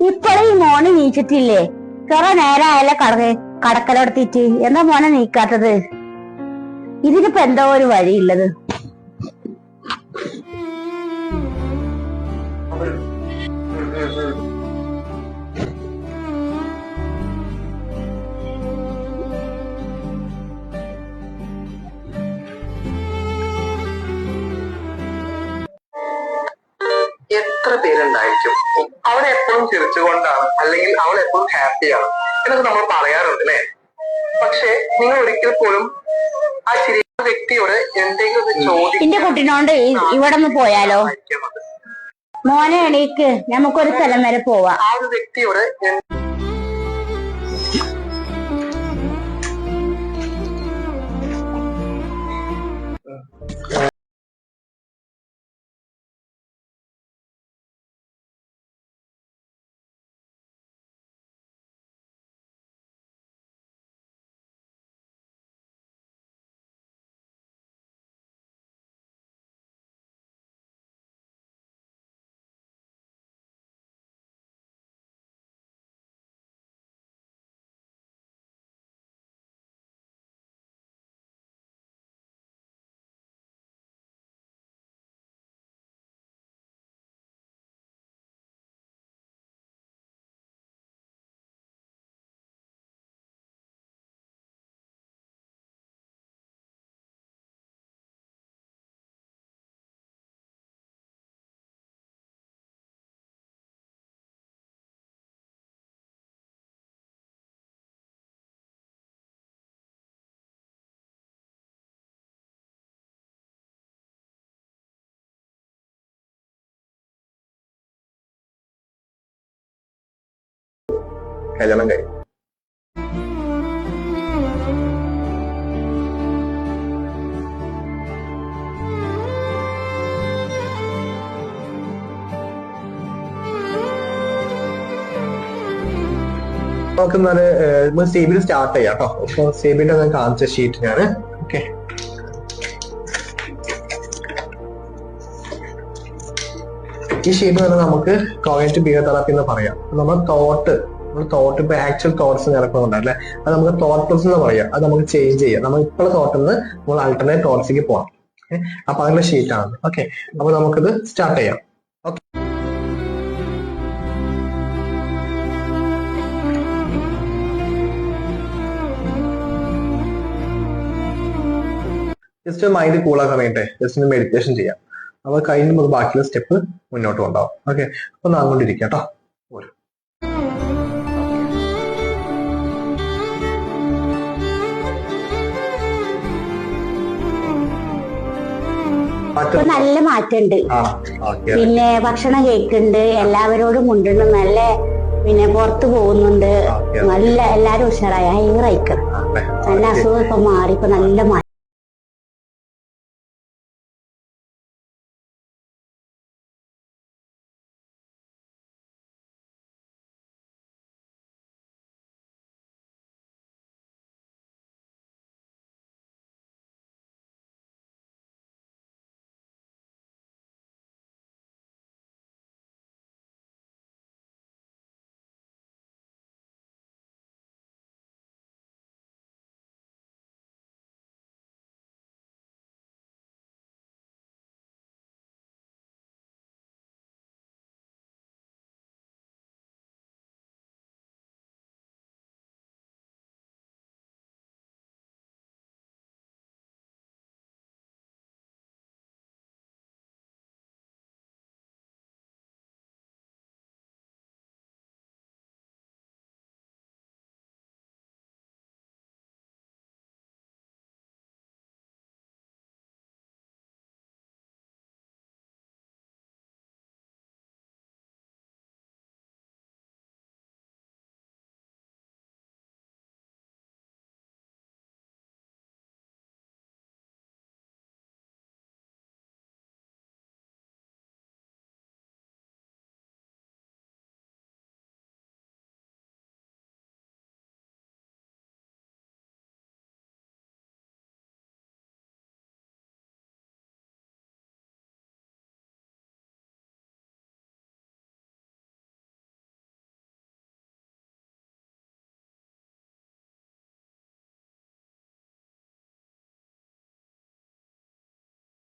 ഇപ്പഴും ഈ മോന് നീച്ചിട്ടില്ലേ? കുറെ നേരം ആയാലേ കടക്കലോടത്തിട്ട് കടക്കലെടുത്തിട്ട് എന്താ മോനെ നീക്കാത്തത്? ഇതിനിപ്പോ എന്തോ ഒരു വഴിയുള്ളത്. എത്ര പേരുണ്ടായിരിക്കും? അവൾ എപ്പോഴും ചിരിച്ചുകൊണ്ടാണ് അല്ലെങ്കിൽ അവൾ എപ്പോഴും ഹാപ്പിയാണ്. എന്നൊക്കെ നമ്മൾ പറയാറുണ്ട് അല്ലെ? പക്ഷെ നിങ്ങൾ ഒരിക്കൽ പോലും ആ ചിരി വ്യക്തിയോട് എന്തെങ്കിലും ഒന്ന് എന്റെ കുട്ടിനോണ്ട് ഇ- ഇവിടെ നിന്ന് പോയാലോ? മോനെ എണീക്ക് നമുക്കൊരു സ്ഥലം വരെ പോവാം. ആ ഒരു വ്യക്തിയോട് കല്യാണം കഴിഞ്ഞു നമുക്ക് എന്നാൽ സി ബിയിൽ സ്റ്റാർട്ട് ചെയ്യാം കേട്ടോ അപ്പൊ സി ഞാൻ കാണിച്ച ഷീറ്റ് ഞാൻ ഓക്കെ. ഈ ഷീറ്റ് തന്നെ നമുക്ക് കോയറ്റ് ബിഹേവ് തെറാപ്പി എന്ന് പറയാം. നമ്മൾ തോട്ട് നമ്മൾ തോട്ട് ഇപ്പൊ ആക്ച്വൽ തോട്ട്സ് നടക്കുന്നുണ്ടല്ലേ അത് നമുക്ക് തോട്ട് എന്ന് പറയാം. അത് നമുക്ക് ചേഞ്ച് ചെയ്യാം. നമ്മൾ ഇപ്പോൾ തോട്ടിൽ നിന്ന് നമ്മൾ അൾട്ടർനേറ്റ് തോട്ട്സിലേക്ക് പോകാം? അപ്പൊ അതിന്റെ ഷീറ്റ് ആണ്. ഓക്കെ അപ്പൊ നമുക്കിത് സ്റ്റാർട്ട് ചെയ്യാം. ഓക്കെ ജസ്റ്റ് മൈൻഡ് കൂളാക്കാൻ വേണ്ടി ജസ്റ്റ് മെഡിറ്റേഷൻ ചെയ്യാം. അപ്പൊ നമുക്ക് ബാക്കിയുള്ള സ്റ്റെപ്പ് മുന്നോട്ട് കൊണ്ടാവും ഓക്കെ അപ്പൊ ഒന്ന് അങ്ങോട്ടിരിക്കാം കേട്ടോ. പോരും. ഇപ്പൊ നല്ല മാറ്റമുണ്ട് ഓക്കെ. പിന്നെ ഭക്ഷണം കഴിക്കുന്നുണ്ട് എല്ലാവരോടും കൊണ്ടുണ്ട് നല്ല പിന്നെ പുറത്തു പോകുന്നുണ്ട്. നല്ല എല്ലാരും ഉഷാറായി. ഹൈറായിക്കണം നല്ല അസുഖം ഇപ്പൊ മാറി. ഇപ്പൊ നല്ല മാറ്റം.